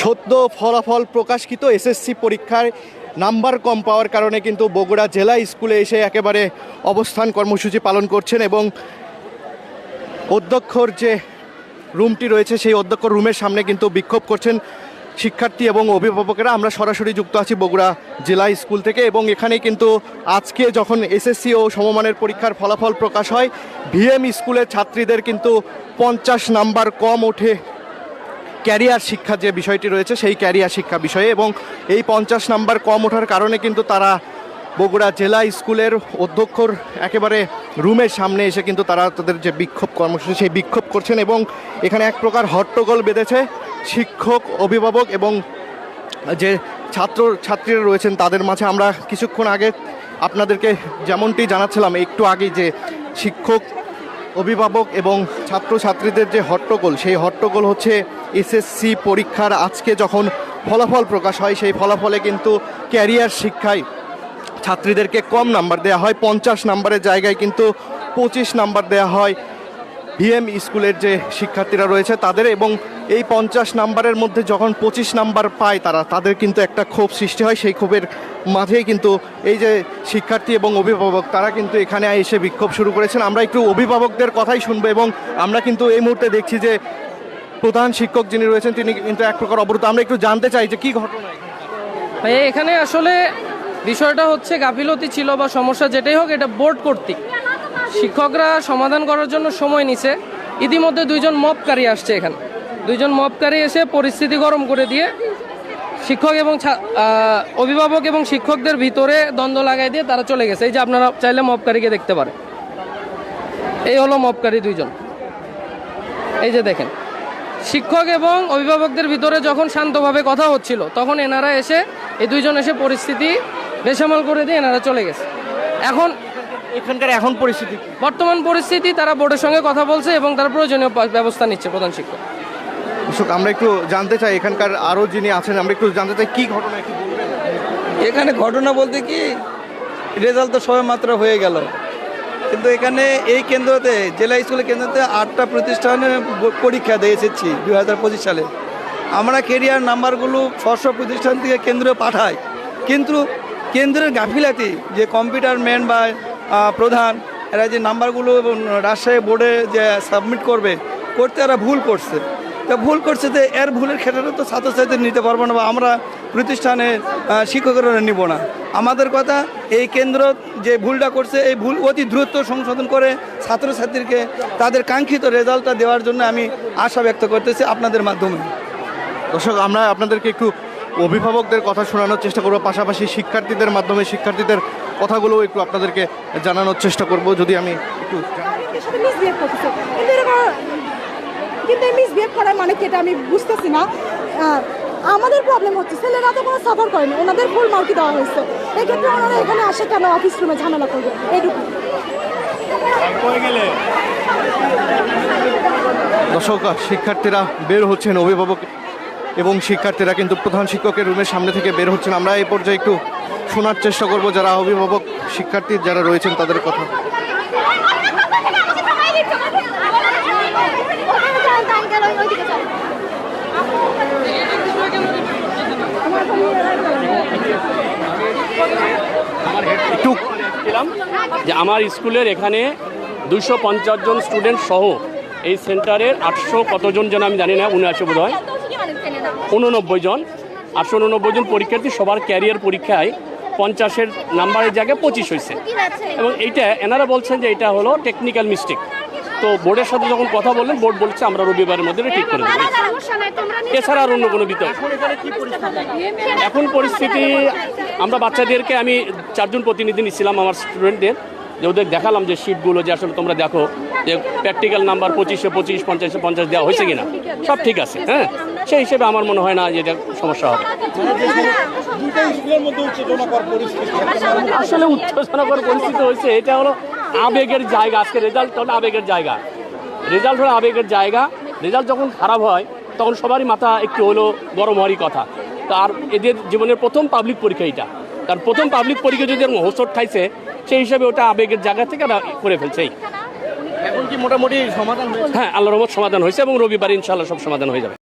সদ্য ফলাফল প্রকাশকৃত এসএসসি পরীক্ষায় নাম্বার কম পাওয়ার কারণে কিন্তু বগুড়া জেলা স্কুলে এসে একেবারে অবস্থান কর্মসূচি পালন করছেন এবং অধ্যক্ষর যে রুমটি রয়েছে, সেই অধ্যক্ষ রুমের সামনে কিন্তু বিক্ষোভ করছেন শিক্ষার্থী এবং অভিভাবকেরা। আমরা সরাসরি যুক্ত আছি বগুড়া জেলা স্কুল থেকে এবং এখানে কিন্তু আজকে যখন এসএসসি ও সমমানের পরীক্ষার ফলাফল প্রকাশ হয়, ভিএম স্কুলের ছাত্রীদের কিন্তু পঞ্চাশ নাম্বার কম ওঠে ক্যারিয়ার শিক্ষা যে বিষয়টি রয়েছে, সেই ক্যারিয়ার শিক্ষা বিষয়ে এবং এই পঞ্চাশ নাম্বার কম ওঠার কারণে কিন্তু তারা বগুড়া জেলা স্কুলের অধ্যক্ষর একেবারে রুমের সামনে এসে কিন্তু তারা তাদের যে বিক্ষোভ কর্মসূচি, সেই বিক্ষোভ করছেন এবং এখানে এক প্রকার হট্টগোল বেঁধেছে শিক্ষক, অভিভাবক এবং যে ছাত্র, ছাত্রীরা রয়েছেন তাদের মাঝে। আমরা কিছুক্ষণ আগে আপনাদেরকে যেমনটি জানাচ্ছিলাম, একটু আগে যে শিক্ষক অভিভাবক এবং ছাত্রছাত্রীদের যে হট্টগোল, সেই হট্টগোল হচ্ছে এসএসসি পরীক্ষার আজকে যখন ফলাফল প্রকাশ হয়, সেই ফলাফলে কিন্তু ক্যারিয়ার শিক্ষায় ছাত্রীদেরকে কম নাম্বার দেওয়া হয়। পঞ্চাশ নাম্বারের জায়গায় কিন্তু পঁচিশ নাম্বার দেওয়া হয়। ভিএম স্কুলের যে শিক্ষার্থীরা রয়েছে তাদের এবং এই পঞ্চাশ নাম্বারের মধ্যে যখন পঁচিশ নাম্বার পায় তারা, তাদের কিন্তু একটা ক্ষোভ সৃষ্টি হয়। সেই ক্ষোভের মাঝেই কিন্তু এই যে শিক্ষার্থী এবং অভিভাবক, তারা কিন্তু এখানে এসে বিক্ষোভ শুরু করেছেন। আমরা একটু অভিভাবকদের কথাই শুনব এবং আমরা কিন্তু এই মুহূর্তে দেখছি যে প্রধান শিক্ষক যিনি রয়েছেন, তিনি কিন্তু এক প্রকার অবরোধ আমরা একটু জানতে চাই যে কি ঘটনা এখানে? এখানে আসলে বিষয়টা হচ্ছে গাফিলতি ছিল বা সমস্যা যেটাই হোক, এটা বোর্ড কর্তৃক। শিক্ষকরা সমাধান করার জন্য সময় নিছে। ইতিমধ্যে দুইজন মপকারী আসছে এখানে। দুইজন মপকারী এসে পরিস্থিতি গরম করে দিয়ে শিক্ষক এবং অভিভাবক এবং শিক্ষকদের ভিতরে দ্বন্দ্ব লাগাই দিয়ে তারা চলে গেছে। এই যে আপনারা চাইলে মপকারীকে দেখতে পারেন। এই হলো মপকারী দুইজন। এই যে দেখেন। শিক্ষক এবং অভিভাবকদের ভিতরে যখন শান্তভাবে কথা হচ্ছিল, তখন এনারা এসে, এই দুইজন এসে পরিস্থিতি বেসামাল করে দিয়ে এনারা চলে গেছে। এখন এখানকার এখন পরিস্থিতি বর্তমান পরিস্থিতি তারা বোর্ডের সঙ্গে কথা বলছে এবং তারা প্রয়োজনীয় ব্যবস্থা নিচ্ছে প্রধান শিক্ষক। দর্শক আমরা একটু জানতে চাই এখানকার আরও যিনি আছেন আমরা একটু জানতে চাই কি ঘটনা একটু বলবেন? এখানে ঘটনা বলতে কি রেজাল্ট তো সবে মাত্র হয়ে গেল। কিন্তু এখানে এই কেন্দ্রতে জেলা স্কুলের কেন্দ্রতে আটটা প্রতিষ্ঠানে পরীক্ষা দিয়ে এসেছি দু হাজার পঁচিশ সালে। আমরা কেরিয়ার নাম্বারগুলো স্ব প্রতিষ্ঠান থেকে কেন্দ্রে পাঠাই। কিন্তু কেন্দ্রের গাফিলাতি যে কম্পিউটার ম্যান বা প্রধান, এরা যে নাম্বারগুলো রাজশাহী বোর্ডে যে সাবমিট করবে, করতে এরা ভুল করছে। তা ভুল করছে যে এর ভুলের ক্ষেত্রে তো ছাত্রছাত্রী নিতে পারব না বা আমরা প্রতিষ্ঠানে শিক্ষকেরা নিব না। আমাদের কথা, এই কেন্দ্র যে ভুলটা করছে, এই ভুল অতি দ্রুত সংশোধন করে ছাত্রছাত্রীকে তাদের কাঙ্ক্ষিত রেজাল্টটা দেওয়ার জন্য আমি আশা ব্যক্ত করতেছি আপনাদের মাধ্যমে। দর্শক, আমরা আপনাদেরকে একটু অভিভাবকদের কথা শোনানোর চেষ্টা করব পাশাপাশি শিক্ষার্থীদের মাধ্যমে শিক্ষার্থীদের কথাগুলো একটু আপনাদেরকে জানানোর চেষ্টা করব যদি আমি একটু কিন্তু মিসবিহেভ করার মানে কি এটা আমি বুঝতেছি না। আমাদের প্রবলেম হচ্ছে ছেলেরা তো কোনো সাফার করেনি ওনাদের ফুল মার্কই দেওয়া হয়েছে। এক্ষেত্রে ওনারা এখানে আসে কেন অফিস রুমে ঝামেলা করবে? এইটুকু। দর্শক শিক্ষার্থীরা বের হচ্ছেন অভিভাবক এবং শিক্ষার্থীরা কিন্তু প্রধান শিক্ষকের রুমের সামনে থেকে বের হচ্ছেন। আমরা এই পর্যায়ে একটু শোনার চেষ্টা করব যারা অভিভাবক শিক্ষার্থী যারা রয়েছেন তাদের কথা। যে আমার স্কুলের এখানে দুশো জন স্টুডেন্ট সহ এই সেন্টারের আটশো কতজন যেন আমি জানি না, উনআশি বোধ হয় উননব্বই জন। আটশো উননব্বই জন পরীক্ষার্থী সবার ক্যারিয়ার পরীক্ষায় পঞ্চাশের নাম্বারের জায়গায় পঁচিশ হয়েছে। এবং এইটা এনারা বলছেন যে এটা হলো টেকনিক্যাল মিস্টেক তো বোর্ডের সাথে যখন কথা বললেন বোর্ড বলছে আমরা রবিবারের মধ্যে ঠিক করে দেবো। এছাড়া আর অন্য কোনো বিতর্ক এখন পরিস্থিতি? আমরা বাচ্চাদেরকে আমি চারজন প্রতিনিধি নিচ্ছিলাম আমার স্টুডেন্টদের। যে ওদের দেখালাম যে শিটগুলো যে আসলে তোমরা দেখো যে প্র্যাকটিক্যাল নাম্বার পঁচিশে পঁচিশ পঞ্চাশে পঞ্চাশ দেওয়া হয়েছে কিনা। সব ঠিক আছে হ্যাঁ? সেই হিসেবে আমার মনে হয় না যে এটা সমস্যা হবে। আসলে উত্তেজনাকর পরিস্থিতি হয়েছে এটা হলো আবেগের জায়গা আজকে রেজাল্ট হলো আবেগের জায়গা। রেজাল্ট হলো আবেগের জায়গা রেজাল্ট যখন খারাপ হয় তখন সবারই মাথা একটু হলো গরম হওয়ারই কথা। তার এদের জীবনের প্রথম পাবলিক পরীক্ষা এটা তার প্রথম পাবলিক পরীক্ষা যদি হোসট খাইছে সেই হিসাবে ওটা আবেগের জায়গা থেকে করে ফেলছেই এখন কি মোটামুটি সমাধান হ্যাঁ আল্লাহ রহমত সমাধান হয়েছে এবং রবিবার ইনশাল্লাহ সব সমাধান হয়ে যাবে।